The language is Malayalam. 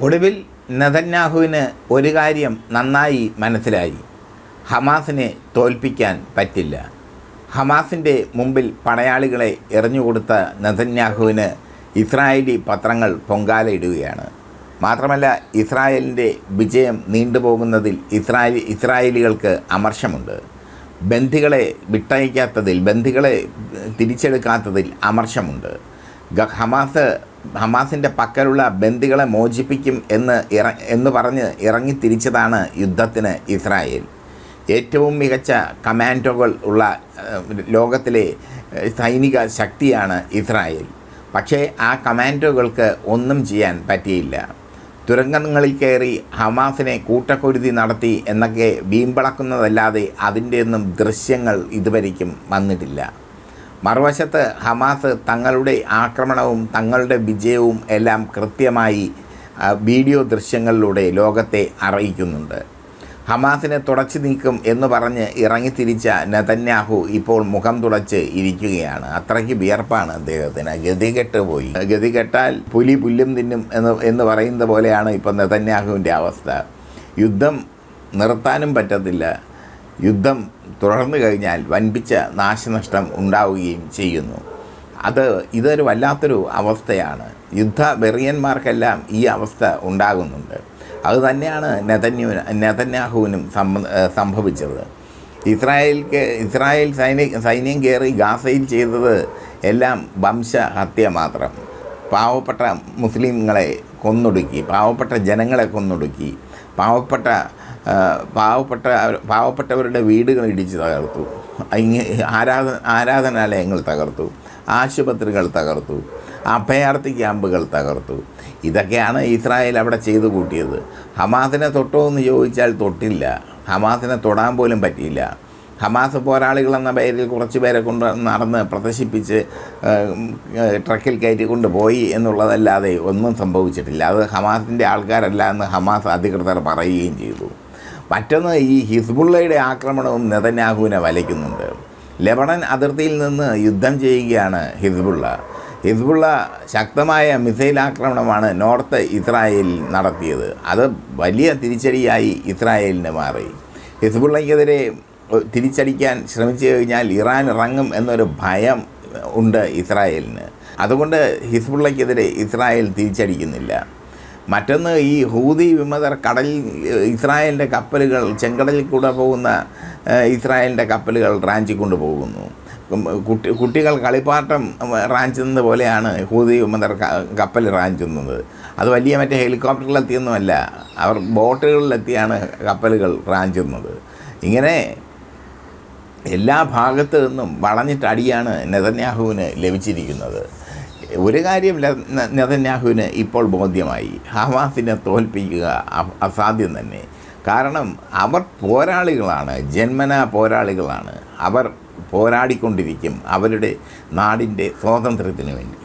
ഒടുവിൽ നെതന്യാഹുവിന് ഒരു കാര്യം നന്നായി മനസ്സിലായി. ഹമാസിനെ തോൽപ്പിക്കാൻ പറ്റില്ല. ഹമാസിന്റെ മുമ്പിൽ പടയാളികളെ എറിഞ്ഞുകൊടുത്ത നെതന്യാഹുവിന് ഇസ്രായേലി പത്രങ്ങൾ പൊങ്കാലയിടുകയാണ്. മാത്രമല്ല ഇസ്രായേലിന്റെ വിജയം നീണ്ടുപോകുന്നതിൽ ഇസ്രായേൽ ഇസ്രായേലികൾക്ക് അമർഷമുണ്ട്. ബന്ധികളെ വിട്ടയക്കാത്തതിൽ ബന്ധികളെ തിരിച്ചെടുക്കാത്തതിൽ അമർഷമുണ്ട്. ഹമാസ് ഹമാസിന്റെ പക്കലുള്ള ബന്ദികളെ മോചിപ്പിക്കും എന്ന് ഇറ എന്ന് പറഞ്ഞ് ഇറങ്ങിത്തിരിച്ചതാണ് യുദ്ധത്തിന് ഇസ്രായേൽ. ഏറ്റവും മികച്ച കമാൻഡോകൾ ഉള്ള ലോകത്തിലെ സൈനിക ശക്തിയാണ് ഇസ്രായേൽ. പക്ഷേ ആ കമാൻഡോകൾക്ക് ഒന്നും ചെയ്യാൻ പറ്റിയില്ല. തുരങ്കങ്ങളിൽ കയറി ഹമാസിനെ കൂട്ടക്കൊരുതി നടത്തി എന്നൊക്കെ വീമ്പിളക്കുന്നതല്ലാതെ അതിന്റെയൊന്നും ദൃശ്യങ്ങൾ ഇതുവരയ്ക്കും വന്നിട്ടില്ല. മറുവശത്ത് ഹമാസ് തങ്ങളുടെ ആക്രമണവും തങ്ങളുടെ വിജയവും എല്ലാം കൃത്യമായി വീഡിയോ ദൃശ്യങ്ങളിലൂടെ ലോകത്തെ അറിയിക്കുന്നുണ്ട്. ഹമാസിനെ തുടച്ചു നീക്കും എന്ന് പറഞ്ഞ് ഇറങ്ങിത്തിരിച്ച നതന്യാഹു ഇപ്പോൾ മുഖം തുടച്ച് ഇരിക്കുകയാണ്. അത്രയ്ക്ക് വിയർപ്പാണ് അദ്ദേഹത്തിന്. ഗതികെട്ട് പോയി ഗതികെട്ടാൽ പുലി പുല്ലും തിന്നും എന്ന് എന്ന് പറയുന്ന പോലെയാണ് ഇപ്പോൾ നതന്യാഹുവിന്റെ അവസ്ഥ. യുദ്ധം നിർത്താനും പറ്റത്തില്ല. യുദ്ധം തുടർന്നു കഴിഞ്ഞാൽ വൻപിച്ച നാശനഷ്ടം ഉണ്ടാവുകയും ചെയ്യുന്നു. അത് ഇതൊരു വല്ലാത്തൊരു അവസ്ഥയാണ്. യുദ്ധ വെറിയന്മാർക്കെല്ലാം ഈ അവസ്ഥ ഉണ്ടാകുന്നുണ്ട്. അത് തന്നെയാണ് നെതന്യു നെതന്യാഹുവിനും സംഭവിച്ചത്. ഇസ്രായേൽക്ക് ഇസ്രായേൽ സൈനിക സൈന്യം കയറി ഗാസയിൽ ചെയ്തത് എല്ലാം വംശഹത്യ മാത്രം. പാവപ്പെട്ട മുസ്ലിങ്ങളെ കൊന്നൊടുക്കി പാവപ്പെട്ട ജനങ്ങളെ കൊന്നൊടുക്കി പാവപ്പെട്ട പാവപ്പെട്ട പാവപ്പെട്ടവരുടെ വീടുകൾ ഇടിച്ച് തകർത്തു ആരാധന ആരാധനാലയങ്ങൾ തകർത്തു ആശുപത്രികൾ തകർത്തു അഭയാർത്ഥി ക്യാമ്പുകൾ തകർത്തു. ഇതൊക്കെയാണ് ഇസ്രായേൽ അവിടെ ചെയ്തു കൂട്ടിയത്. ഹമാസിനെ തൊട്ടോ എന്ന് ചോദിച്ചാൽ തൊട്ടില്ല. ഹമാസിനെ തൊടാൻ പോലും പറ്റിയില്ല. ഹമാസ് പോരാളികൾ എന്ന പേരിൽ കുറച്ച് പേരെ കൊണ്ട് നടന്ന് പ്രദർശിപ്പിച്ച് ട്രക്കിൽ കയറ്റി കൊണ്ടുപോയി എന്നുള്ളതല്ലാതെ ഒന്നും സംഭവിച്ചിട്ടില്ല. അത് ഹമാസിന്റെ ആൾക്കാരല്ല എന്ന് ഹമാസ് അധികൃതർ പറയുകയും ചെയ്തു. മറ്റൊന്ന് ഈ ഹിസ്ബുള്ളയുടെ ആക്രമണവും നെതന്യാഹുവിനെ വലയ്ക്കുന്നുണ്ട്. ലെബണൻ അതിർത്തിയിൽ നിന്ന് യുദ്ധം ചെയ്യുകയാണ് ഹിസ്ബുള്ള. ഹിസ്ബുള്ള ശക്തമായ മിസൈൽ ആക്രമണമാണ് നോർത്ത് ഇസ്രായേലിൽ നടത്തിയത്. അത് വലിയ തിരിച്ചടിയായി ഇസ്രായേലിന് മാറി. ഹിസ്ബുള്ളയ്ക്കെതിരെ തിരിച്ചടിക്കാൻ ശ്രമിച്ചു കഴിഞ്ഞാൽ ഇറാൻ ഇറങ്ങും എന്നൊരു ഭയം ഉണ്ട് ഇസ്രായേലിന്. അതുകൊണ്ട് ഹിസ്ബുള്ളയ്ക്കെതിരെ ഇസ്രായേൽ തിരിച്ചടിക്കുന്നില്ല. മറ്റൊന്ന് ഈ ഹൂതി വിമതർ കടലിൽ ഇസ്രായേലിന്റെ കപ്പലുകൾ ചെങ്കടലിൽ കൂടെ പോകുന്ന ഇസ്രായേലിന്റെ കപ്പലുകൾ റാഞ്ചി കൊണ്ടുപോകുന്നു. കുട്ടി കുട്ടികൾ കളിപ്പാട്ടം റാഞ്ചുന്നത് പോലെയാണ് ഹൂതി വിമതർ കപ്പൽ റാഞ്ചുന്നത്. അത് വലിയ മറ്റേ ഹെലികോപ്റ്ററിലെത്തിയൊന്നുമല്ല അവർ ബോട്ടുകളിലെത്തിയാണ് കപ്പലുകൾ റാഞ്ചുന്നത്. ഇങ്ങനെ എല്ലാ ഭാഗത്തു നിന്നും വളഞ്ഞിട്ടടിയാണ് നെതന്യാഹുവിന് ലഭിച്ചിരിക്കുന്നത്. ഒരു കാര്യം നെതന്യാഹുവിന് ഇപ്പോൾ ബോധ്യമായി. ഹമാസിനെ തോൽപ്പിക്കുക അസാധ്യം തന്നെ. കാരണം അവർ പോരാളികളാണ് ജന്മന പോരാളികളാണ്. അവർ പോരാടിക്കൊണ്ടിരിക്കും അവരുടെ നാടിന്റെ സ്വാതന്ത്ര്യത്തിന് വേണ്ടി.